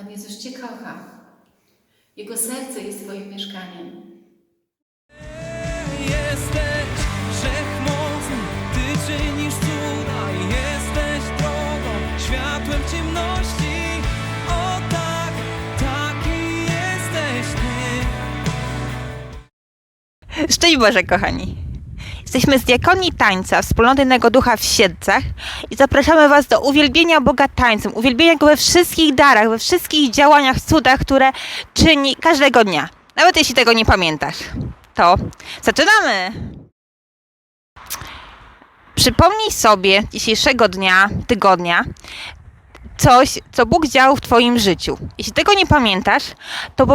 Pan Jezus Cię kocha. Jego serce jest Twoim mieszkaniem. Jesteś wszechmocny, Ty czynisz cuda, jesteś drogą, światłem ciemności. O tak, taki jesteś Ty. Szczęść Boże, kochani! Jesteśmy z Diakonii Tańca, wspólnoty Innego Ducha w Siedlcach i zapraszamy Was do uwielbienia Boga tańcem, uwielbienia Go we wszystkich darach, we wszystkich działaniach, cudach, które czyni każdego dnia. Nawet jeśli tego nie pamiętasz. To zaczynamy! Przypomnij sobie dzisiejszego dnia, tygodnia, coś, co Bóg działał w Twoim życiu. Jeśli tego nie pamiętasz, to,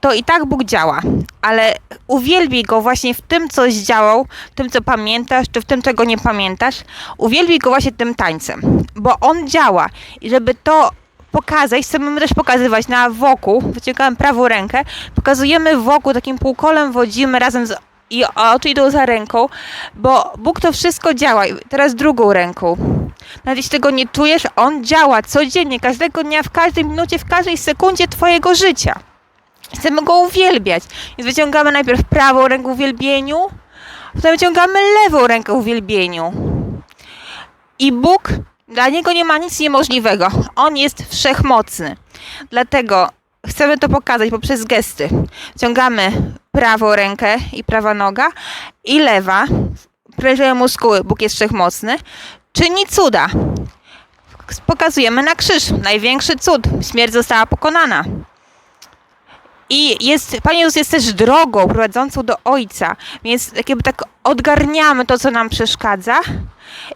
to i tak Bóg działa, ale uwielbij Go właśnie w tym, co zdziałał, w tym, co pamiętasz, czy w tym, czego nie pamiętasz. Uwielbij Go właśnie tym tańcem, bo On działa i żeby to pokazać, chcemy też pokazywać na wokół, wyciągałem prawą rękę, pokazujemy wokół, takim półkolem wodzimy razem z i oczy idą za ręką, bo Bóg to wszystko działa. Teraz drugą ręką. Nawet jeśli tego nie czujesz, On działa codziennie, każdego dnia, w każdej minucie, w każdej sekundzie Twojego życia. Chcemy Go uwielbiać. Więc wyciągamy najpierw prawą rękę w uwielbieniu, potem wyciągamy lewą rękę w uwielbieniu. I Bóg, dla Niego nie ma nic niemożliwego. On jest wszechmocny. Dlatego chcemy to pokazać poprzez gesty. Ciągamy prawą rękę i prawa noga i lewa. Prężeją muskuły, Bóg jest wszechmocny. Czyni cuda. Pokazujemy na krzyż. Największy cud. Śmierć została pokonana. I jest, Pan Jezus jest też drogą prowadzącą do Ojca, więc tak jakby tak odgarniamy to, co nam przeszkadza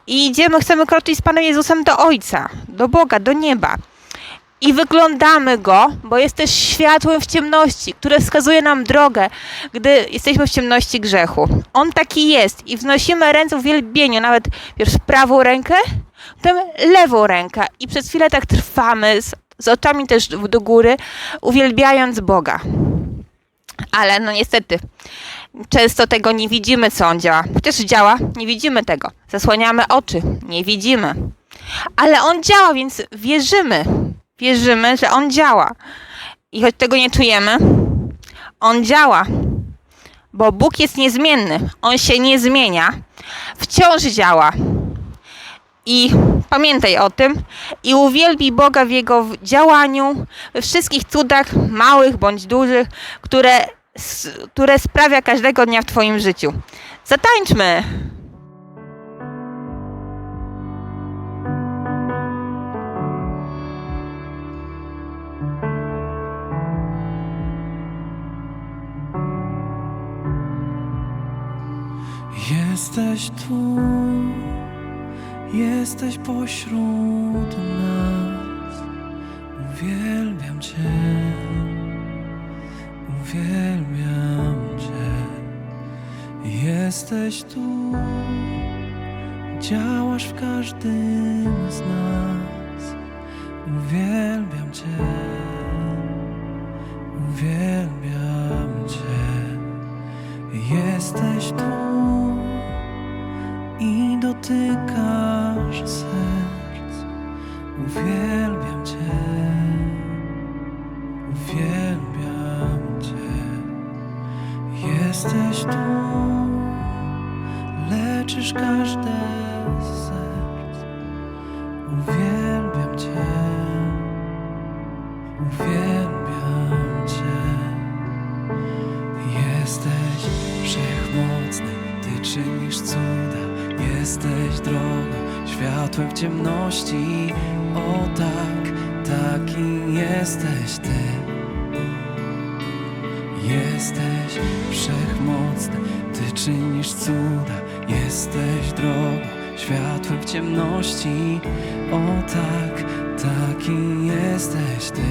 i idziemy, chcemy kroczyć z Panem Jezusem do Ojca, do Boga, do nieba. I wyglądamy Go, bo jest też światłem w ciemności, które wskazuje nam drogę, gdy jesteśmy w ciemności grzechu. On taki jest i wznosimy ręce w uwielbieniu, nawet pierw prawą rękę, potem lewą rękę i przez chwilę tak trwamy z, z oczami też do góry, uwielbiając Boga. Ale no niestety, często tego nie widzimy, co On działa. Chociaż działa, nie widzimy tego. Zasłaniamy oczy, nie widzimy. Ale On działa, więc wierzymy. Wierzymy, że On działa. I choć tego nie czujemy, On działa. Bo Bóg jest niezmienny. On się nie zmienia. Wciąż działa. I pamiętaj o tym i uwielbij Boga w Jego działaniu, we wszystkich cudach, małych bądź dużych, które, które sprawia każdego dnia w Twoim życiu. Zatańczmy! Jesteś tu, jesteś pośród nas. Uwielbiam Cię, uwielbiam Cię. Jesteś tu, działasz w każdym z nas. Uwielbiam Cię, uwielbiam Cię. Jesteś tu dotykasz serc. Uwielbiam Cię, uwielbiam Cię. Jesteś tu, leczysz każde serc. Uwielbiam Cię, uwielbiam Cię. Jesteś wszechmocny, Ty czynisz cuda, jesteś drogą, światłem w ciemności. O tak, taki jesteś Ty. Jesteś wszechmocny, Ty czynisz cuda, jesteś drogą, światłem w ciemności. O tak, taki jesteś Ty.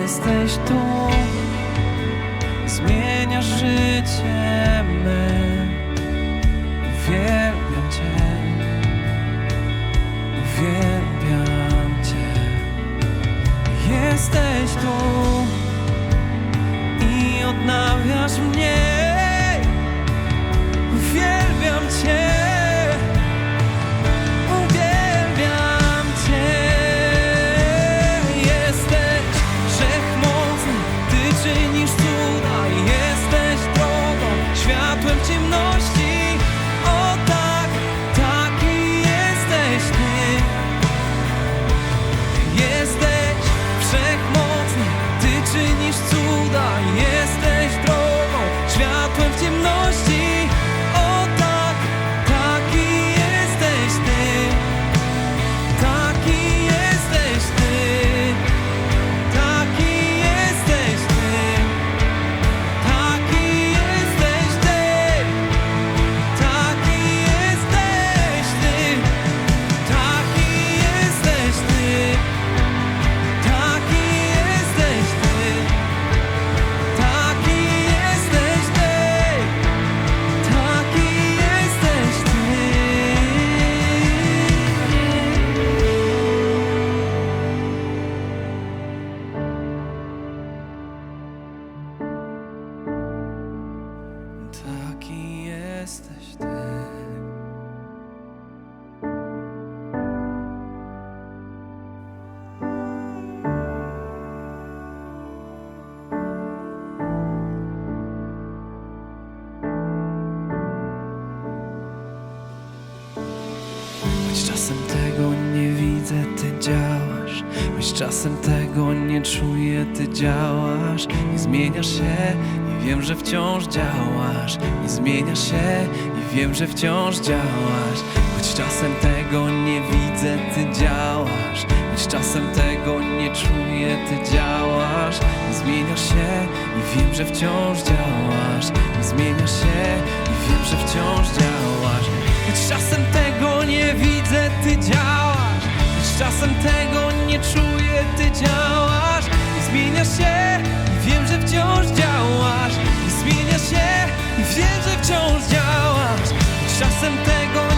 Jesteś tu zmieniasz życie me. Czasem tego nie czuję, ty działasz Nie zmieniasz się i wiem, że wciąż działasz. Nie zmieniasz się i wiem, że wciąż działasz. Choć czasem tego nie widzę, ty działasz. Choć czasem tego nie czuję, ty działasz. Nie zmieniasz się i wiem, że wciąż działasz. Nie zmieniasz się i wiem, że wciąż działasz. Choć czasem tego nie widzę, ty działasz czasem tego nie czuję, ty działasz Nie zmieniasz się i wiem, że wciąż działasz. Nie zmieniasz się i wiem, że wciąż działasz. Czasem tego nie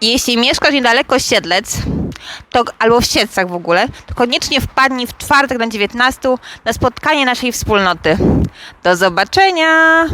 Jeśli mieszkasz niedaleko Siedlec, to, albo w Siedlcach w ogóle, to koniecznie wpadnij w czwartek na 19 na spotkanie naszej wspólnoty. Do zobaczenia!